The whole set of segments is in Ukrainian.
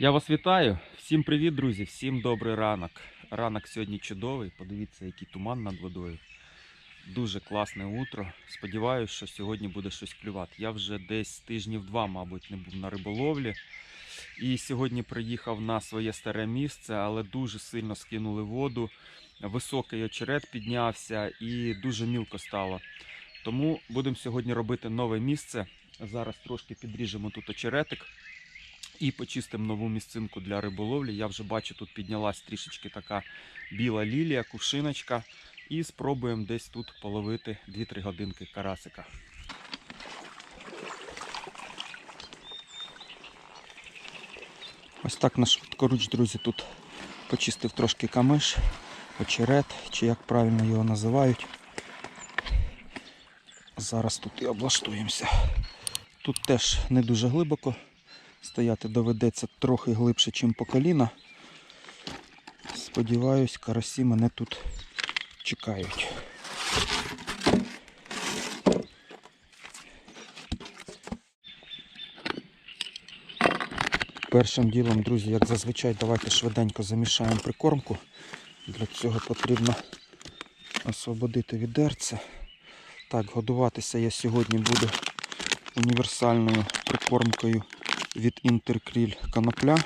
Я вас вітаю. Всім привіт, друзі, всім добрий ранок. Ранок сьогодні чудовий. Подивіться, який туман над водою. Дуже класне утро. Сподіваюся, що сьогодні буде щось клювати. Я вже десь тижнів два, мабуть, не був на риболовлі. І сьогодні приїхав на своє старе місце, але дуже сильно скинули воду. Високий очерет піднявся і дуже мілко стало. Тому будемо сьогодні робити нове місце. Зараз трошки підріжемо тут очеретик і почистимо нову місцинку для риболовлі. Я вже бачу, тут піднялась трішечки така біла лілія, кувшиночка. І спробуємо десь тут половити 2-3 годинки карасика. Ось так на швидкоруч, друзі, тут почистив трошки камиш, очерет, чи як правильно його називають. Зараз тут і облаштуємося. Тут теж не дуже глибоко. Стояти доведеться трохи глибше, ніж по коліна. Сподіваюсь, карасі мене тут чекають. Першим ділом, друзі, як зазвичай, давайте швиденько замішаємо прикормку. Для цього потрібно освободити відерце. Так, годуватися я сьогодні буду універсальною прикормкою від Інтеркріль конопля.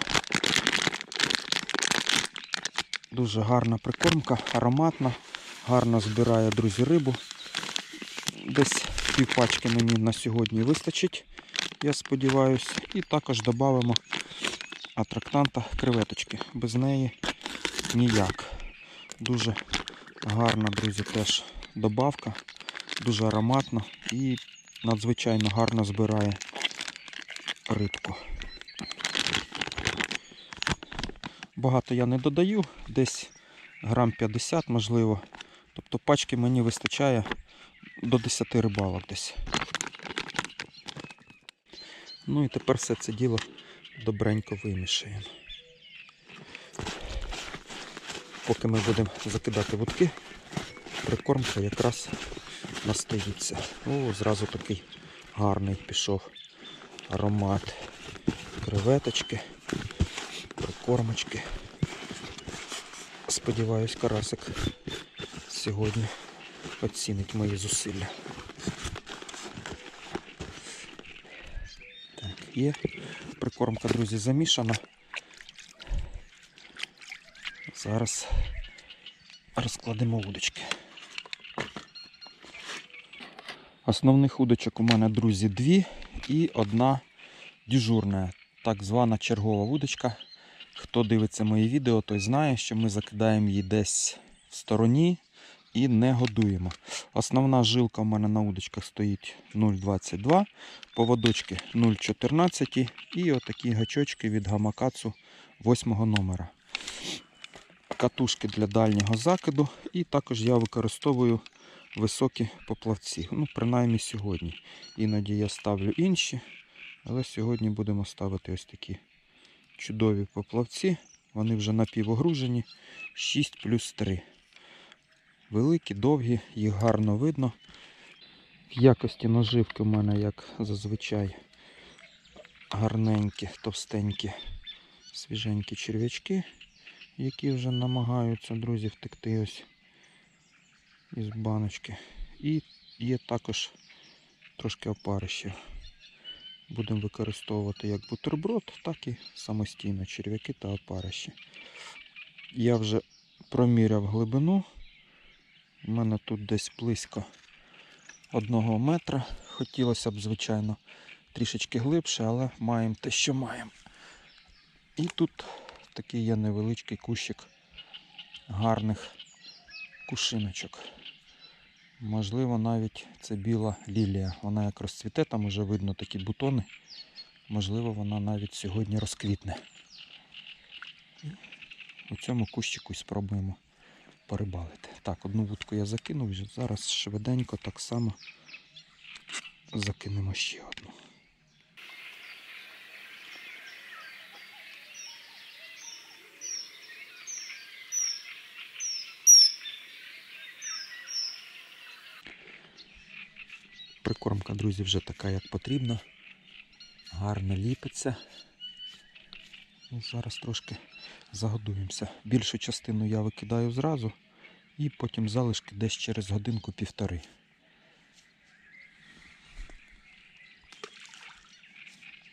Дуже гарна прикормка, ароматна, гарно збирає, друзі, рибу. Десь півпачки мені на сьогодні вистачить, я сподіваюся. І також додамо атрактанта креветочки. Без неї ніяк. Дуже гарна, друзі, теж добавка, дуже ароматна і надзвичайно гарно збирає рибку. Багато я не додаю, десь грам 50 можливо. Тобто пачки мені вистачає до 10 рибалок десь. Ну і тепер все це діло добренько вимішаємо. Поки ми будемо закидати вудки, прикормка якраз настоїться. О, зразу такий гарний пішов аромат креветочки, прикормочки. Сподіваюсь, карасик сьогодні оцінить мої зусилля. Так, є. Прикормка, друзі, замішана. Зараз розкладемо удочки. Основних удочок у мене, друзі, дві і одна дежурна, так звана чергова вудочка. Хто дивиться мої відео, той знає, що ми закидаємо її десь в стороні і не годуємо. Основна жилка у мене на удочках стоїть 0,22, поводочки 0,14 і отакі гачочки від гамакацу 8 номера. Катушки для дальнього закиду, і також я використовую високі поплавці. Ну, принаймні сьогодні. Іноді я ставлю інші, але сьогодні будемо ставити ось такі чудові поплавці. Вони вже напівогружені 6 плюс 3. Великі, довгі, їх гарно видно. В якості наживки в мене, як зазвичай, гарненькі, товстенькі, свіженькі черв'ячки, які вже намагаються, друзі, втекти ось із баночки. І є також трошки опарищів. Будемо використовувати як бутерброд, так і самостійно черв'яки та опарищі. Я вже проміряв глибину. У мене тут десь близько одного метра. Хотілося б, звичайно, трішечки глибше, але маємо те, що маємо. І тут такий є невеличкий кущик гарних кушиночок. Можливо, навіть це біла лілія. Вона як розцвіте, там вже видно такі бутони. Можливо, вона навіть сьогодні розквітне. У цьому кущику спробуємо порибалити. Так, одну вудку я закинув, зараз швиденько так само закинемо ще одну. Прикормка, друзі, вже така, як потрібно. Гарно ліпиться. І зараз трошки загодуємося. Більшу частину я викидаю зразу і потім залишки десь через годинку-півтори.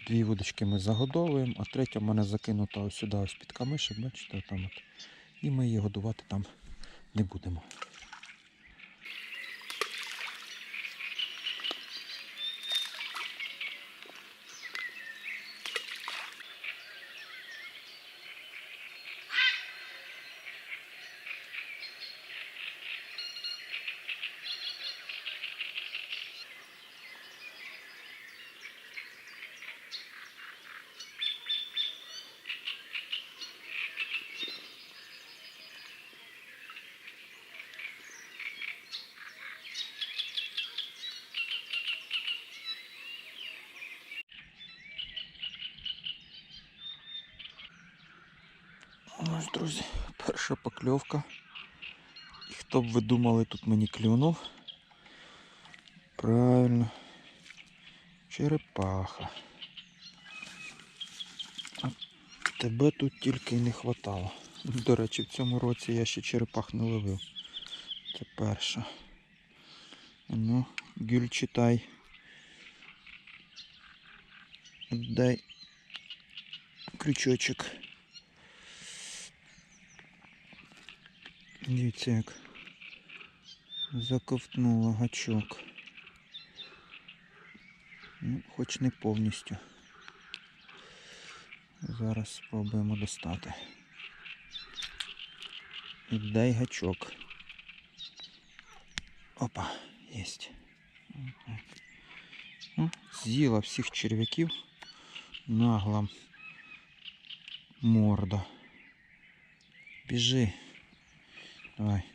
Дві вудочки ми загодовуємо, а третя в мене закинута ось сюди, ось під камишек, бачите, там от. І ми її годувати там не будемо. Ось, друзі, перша покльовка. І хто б ви думали, тут мені клюнув? Правильно. Черепаха. А тебе тут тільки й не хватало. До речі, в цьому році я ще черепах не ловив. Це перша. Ну, гюль читай. Дай крючочок. Дивіться, як заковтнула гачок. Ну, хоч не повністю. Зараз спробуємо достати. І дай гачок. Опа, єсть. Отак. З'їла всіх черв'яків. Нагла морда. Біжи. Давай.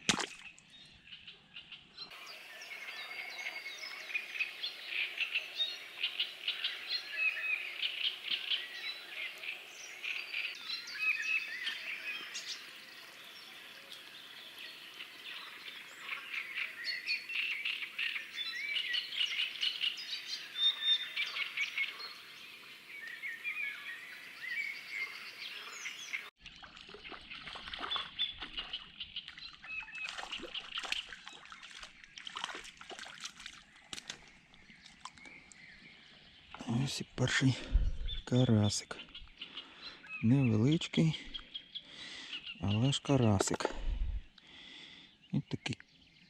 Ось і перший карасик. Невеличкий, але ж карасик. І такий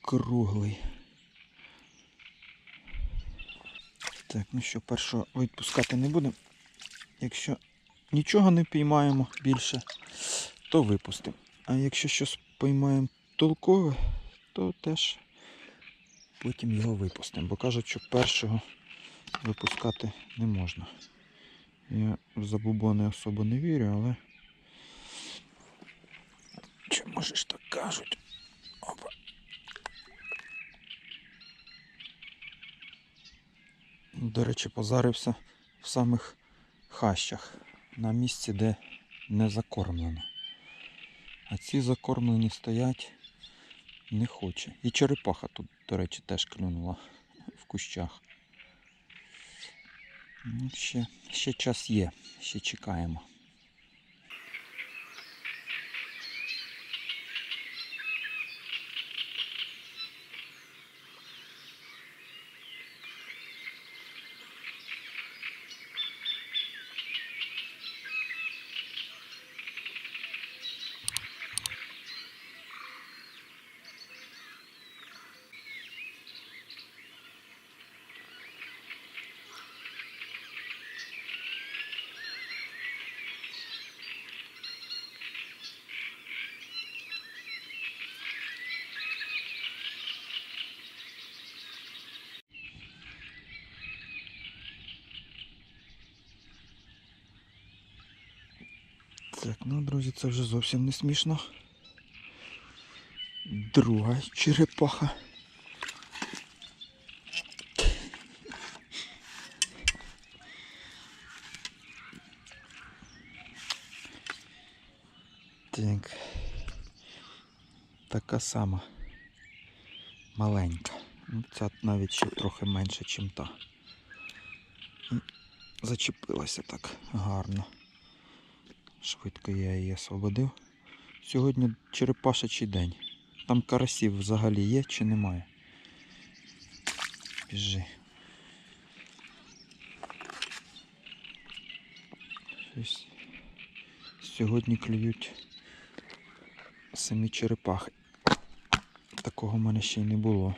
круглий. Так, ну що, першого відпускати не будемо. Якщо нічого не піймаємо більше, то випустимо. А якщо щось поймаємо толкове, то теж потім його випустимо. Бо кажуть, що першого випускати не можна. Я в забубони особо не вірю, але чому ж так кажуть? Опа. До речі, позарився в самих хащах на місці, де не закормлено. А ці закормлені стоять не хоче. І черепаха тут, до речі, теж клюнула в кущах. Ну, ще, ще час є, ще чекаємо. Так, ну, друзі, це вже зовсім не смішно. Друга черепаха. Так. Така сама маленька. Ну, Ця навіть ще трохи менше, ніж та. Зачепилася так гарно. Швидко я її освободив. Сьогодні черепашачий день. Там карасів взагалі є чи немає? Біжи. Щось Сьогодні клюють самі черепахи. Такого в мене ще й не було.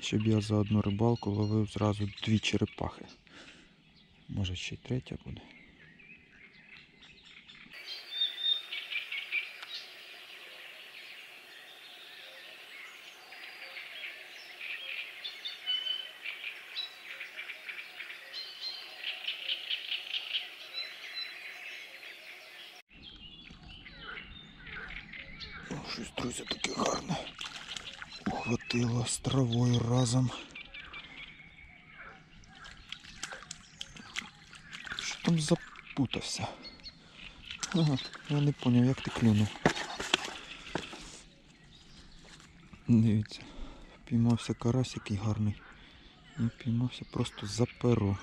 Щоб я за одну рибалку ловив зразу дві черепахи. Може ще й третя буде. О, Щось, друзі, таке гарне. Ухватило з травою разом. Що там запутався? Ага, я не поняв, як ти клюнув. Дивіться, піймався карась який гарний. І піймався просто за перо.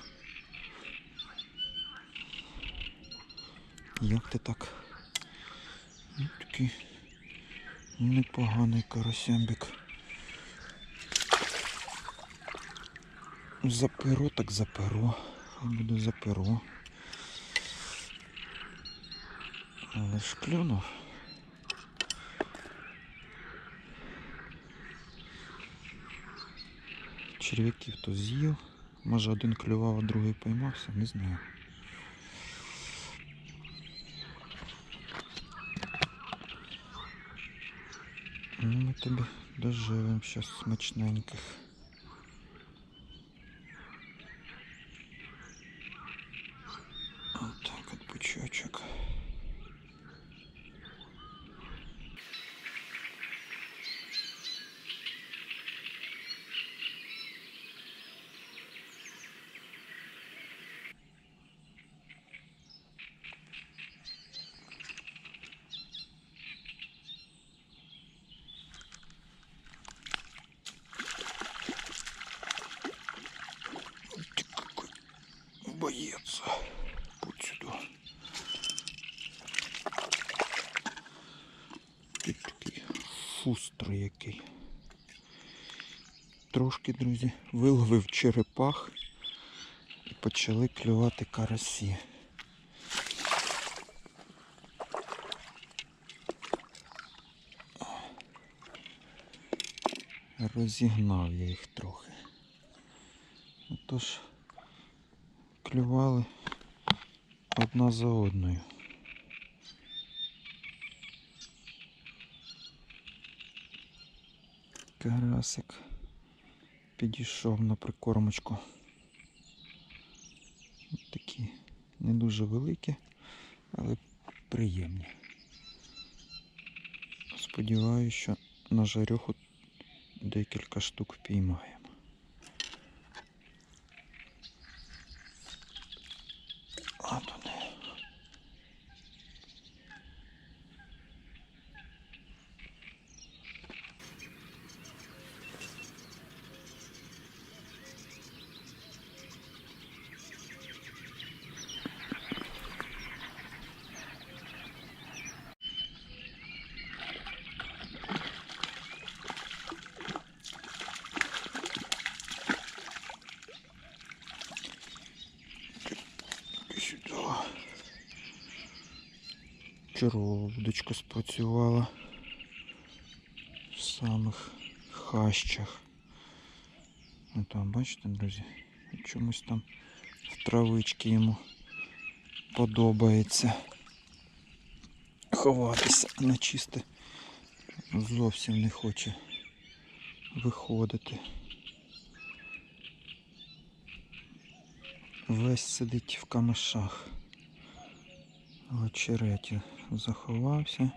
Як ти так? Ну, такий непоганий карасямбик. За перо так за перо. Буде за перо. Але ж клюнув. Черв'яків то з'їв. Може один клював, а другий поймався, не знаю. Ну, ми тобі доживемо щас смачненьких. Отак от бучочок. Ты какой боец. Будь сюда. Ти такий шустрий який. Трошки, друзі, виловив черепах і почали клювати карасі. Розігнав я їх трохи. Отож, клювали одна за одною. Карасик підійшов на прикормочку. Такі не дуже великі, але приємні. Сподіваюся, що на жарюху декілька штук впіймаємо. От вони. І сюди. Чергова вудочка спрацювала в самих хащах. Ну там, бачите, друзі, чомусь там в травички йому подобається ховатися на чисте. Зовсім не хоче виходити. Весь сидить в камешах. В очереті заховався.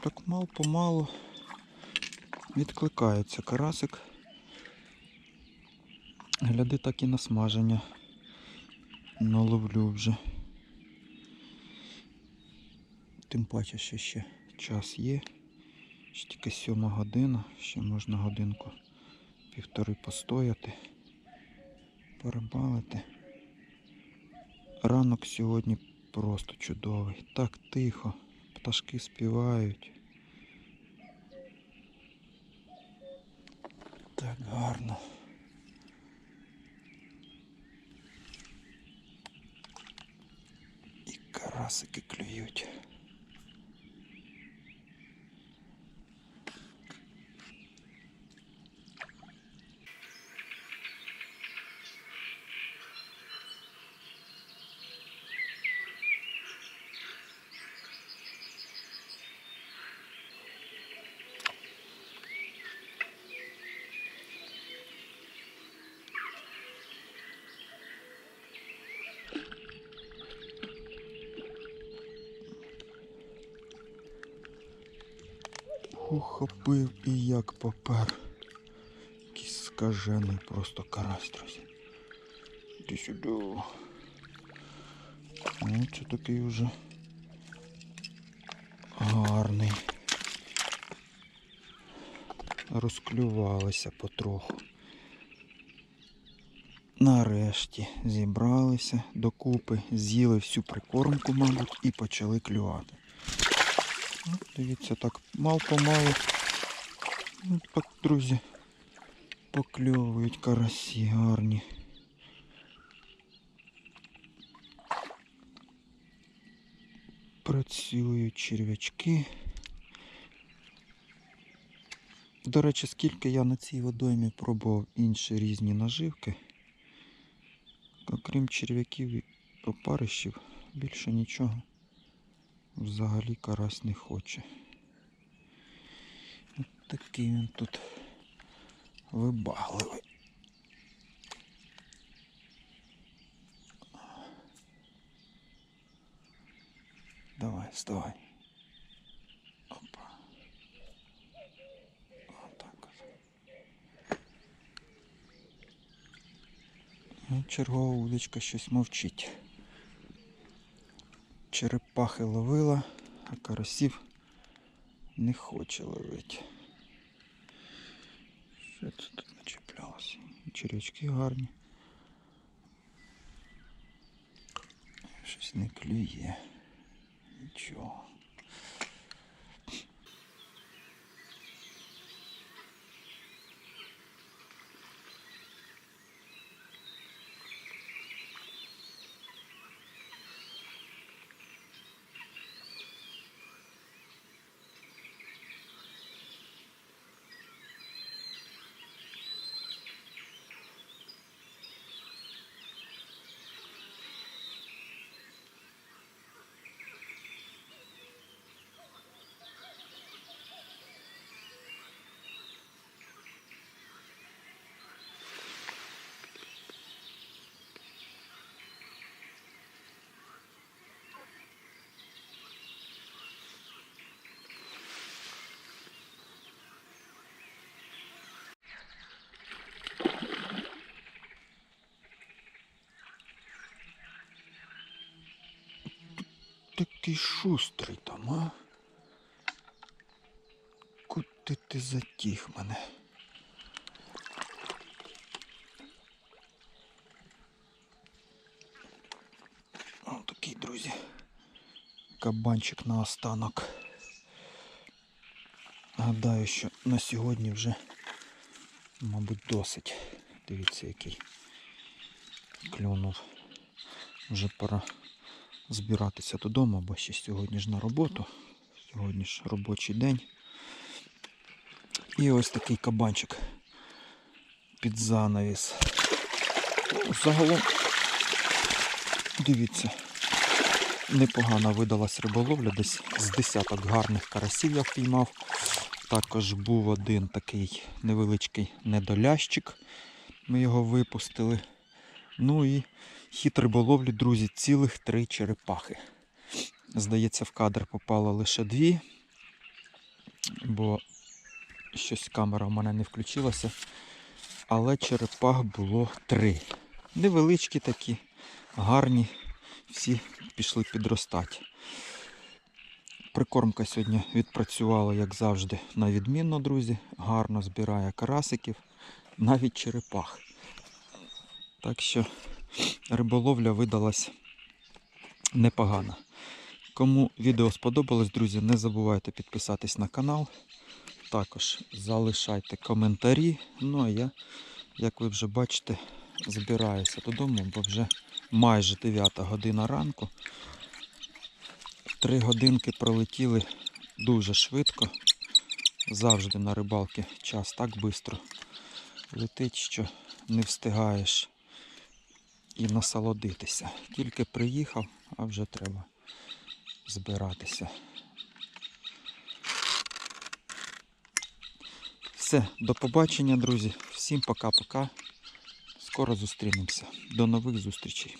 Так мало помалу відкликається карасик. Гляди так і на смаження. Наловлю вже. Тим паче, що ще час є. Ще тільки сьома година, ще можна годинку півтори постояти, порибалити. Ранок сьогодні просто чудовий. Так тихо, пташки співають. Так гарно. І карасики клюють. Ухопив і як попер. Якийсь скажений просто карась, друзі. Іди сюди. О, це такий вже гарний. Розклювалися потроху. Нарешті зібралися докупи, з'їли всю прикормку, мабуть, і почали клювати. Ну, дивіться, так мал-помалу. Ну, так, друзі, покльовують карасі гарні. Працюють черв'ячки. До речі, скільки я на цій водоймі пробував інші різні наживки, окрім черв'яків і опарищів, більше нічого взагалі карась не хоче. Такий він тут вибагливий. Давай, вставай. Опа. Отак от. Ну, чергова удочка щось мовчить. Черепахи ловила, а карасів не хоче ловити. Що це тут начеплялося? І Червячки гарні. Щось не клює. Нічого. Такий шустрий там, а? Куди ти затіг мене? О, такий, друзі. Кабанчик на останок. Гадаю, що на сьогодні вже, мабуть, досить. Дивіться, який клюнув. Вже пора збиратися додому, бо ще сьогодні ж на роботу. Сьогодні ж робочий день. І ось такий кабанчик під занавіс. Ну, Загалом, дивіться, Непогана видалась риболовля, десь з десяток гарних карасів я впіймав. Також був один такий невеличкий недолящик. Ми його випустили. Ну і хід риболовлі, друзі, цілих три черепахи. Здається, в кадр попало лише дві, бо щось камера в мене не включилася. Але черепах було три. Невеличкі такі, гарні, всі пішли підростати. Прикормка сьогодні відпрацювала, як завжди, на відмінно, друзі. Гарно збирає карасиків, навіть черепах. Так що риболовля видалась непогана. Кому відео сподобалось, друзі, не забувайте підписатись на канал. Також залишайте коментарі. Ну а я, як ви вже бачите, збираюся додому, бо вже майже 9 година ранку. Три годинки пролетіли дуже швидко. Завжди на рибалки час так швидко летить, що не встигаєш і насолодитися. Тільки приїхав, а вже треба збиратися. Все, до побачення, друзі. Всім пока-пока. Скоро зустрінемося. До нових зустрічей.